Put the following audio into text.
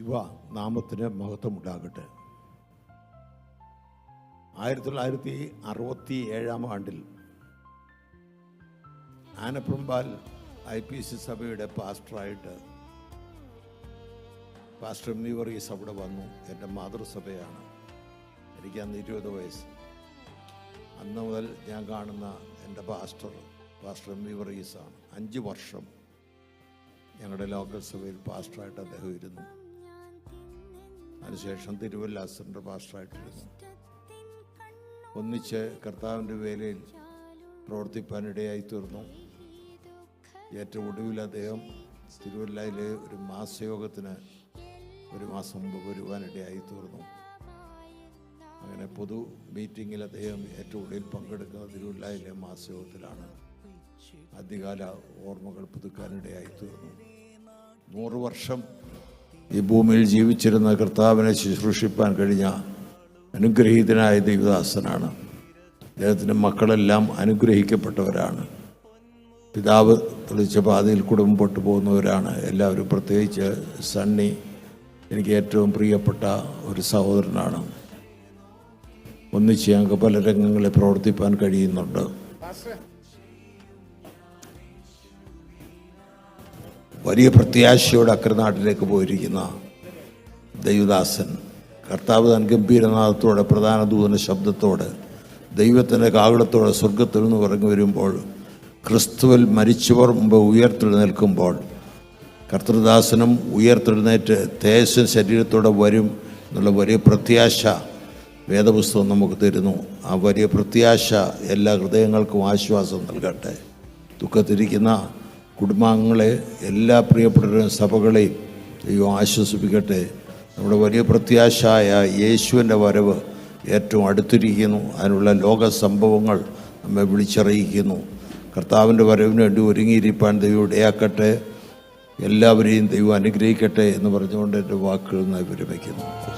യുവ നാമത്തിന് മഹത്വമുണ്ടാകട്ടെ. ആയിരത്തി തൊള്ളായിരത്തി അറുപത്തി ഏഴാം ആണ്ടിൽ ആനപ്രമ്പാൽ ഐ പി സി സഭയുടെ പാസ്റ്ററായിട്ട് പാസ്റ്റർ വർഗീസ് അവിടെ വന്നു. എന്റെ മാതൃസഭയാണ്. എനിക്ക് അന്ന് ഇരുപത് വയസ്സ്. അന്ന് മുതൽ ഞാൻ കാണുന്ന എന്റെ പാസ്റ്റർ പാസ്റ്റർ വർഗീസാണ് അഞ്ച് വർഷം ഞങ്ങളുടെ ലോക്കൽ സഭയിൽ പാസ്റ്ററായിട്ട് അദ്ദേഹം ഇരുന്നു. അതിനുശേഷം തിരുവല്ല അസിസ്റ്റന്റ് പാസ്റ്ററായിട്ടിരുന്നു ഒന്നിച്ച് കർത്താവിന്റെ വേലയിൽ പ്രവർത്തിപ്പാനിടയായി തീർന്നു. ഏറ്റവും ഒടുവിൽ അദ്ദേഹം തിരുവല്ലയിലെ ഒരു മാസയോഗത്തിന് ഒരു മാസം മുമ്പ് വരുവാനിടയായി തീർന്നു. അങ്ങനെ പൊതു മീറ്റിങ്ങിൽ അദ്ദേഹം ഏറ്റവും ഒടുവിൽ പങ്കെടുക്കുന്ന തിരുവല്ലയിലെ മാസയോഗത്തിലാണ് ആദ്യകാല ഓർമ്മകൾ പുതുക്കാനിടയായി തീർന്നു. നൂറ് വർഷം ഈ ഭൂമിയിൽ ജീവിച്ചിരുന്ന കർത്താവിനെ ശുശ്രൂഷിപ്പാൻ കഴിഞ്ഞ അനുഗ്രഹീതനായ ദൈവദാസനാണ്. അദ്ദേഹത്തിന്റെ മക്കളെല്ലാം അനുഗ്രഹിക്കപ്പെട്ടവരാണ്. പിതാവ് തെളിച്ച പാതയിൽ കുടുംബപ്പെട്ടു പൊട്ടു പോകുന്നവരാണ് എല്ലാവരും പ്രത്യേകിച്ച് സണ്ണി എനിക്ക് ഏറ്റവും പ്രിയപ്പെട്ട ഒരു സഹോദരനാണ്. ഒന്നിച്ച് ഞങ്ങൾക്ക് പല രംഗങ്ങളിൽ പ്രവർത്തിപ്പാൻ കഴിയുന്നുണ്ട്. വലിയ പ്രത്യാശയോടെ അക്രനാട്ടിലേക്ക് പോയിരിക്കുന്ന ദൈവദാസൻ കർത്താവ് താൻ ഗംഭീരനാഥത്തോടെ പ്രധാന ദൂതന ശബ്ദത്തോട് ദൈവത്തിന്റെ കാകളത്തോടെ സ്വർഗത്തിൽ നിന്ന് ഇറങ്ങി വരുമ്പോൾ ക്രിസ്തുവിൽ മരിച്ചവർ മുമ്പ് ഉയർത്തെഴുന്നേൽക്കുമ്പോൾ കർത്തൃദാസനും ഉയർത്തെഴുന്നേറ്റ് തേജസ് ശരീരത്തോടെ വരും എന്നുള്ള വലിയ പ്രത്യാശ വേദപുസ്തകം നമുക്ക് തരുന്നു. ആ വലിയ പ്രത്യാശ എല്ലാ ഹൃദയങ്ങൾക്കും ആശ്വാസം നൽകട്ടെ. ദുഃഖത്തിരിക്കുന്ന കുടുംബാംഗങ്ങളെ എല്ലാ പ്രിയപ്പെട്ടവരും സഭകളെയും ദൈവം ആശ്വസിപ്പിക്കട്ടെ. നമ്മുടെ വലിയ പ്രത്യാശയായ യേശുവിന്റെ വരവ് ഏറ്റവും അടുത്തിരിക്കുന്നു. അതിനുള്ള ലോക സംഭവങ്ങൾ നമ്മെ വിളിച്ചറിയിക്കുന്നു. കർത്താവിന്റെ വരവിന് വേണ്ടി ഒരുങ്ങിയിരിപ്പാൻ ദൈവം ഇടയാക്കട്ടെ. എല്ലാവരെയും ദൈവം അനുഗ്രഹിക്കട്ടെ എന്ന് പറഞ്ഞുകൊണ്ട് എന്റെ വാക്കുകൾ വിരമിക്കുന്നു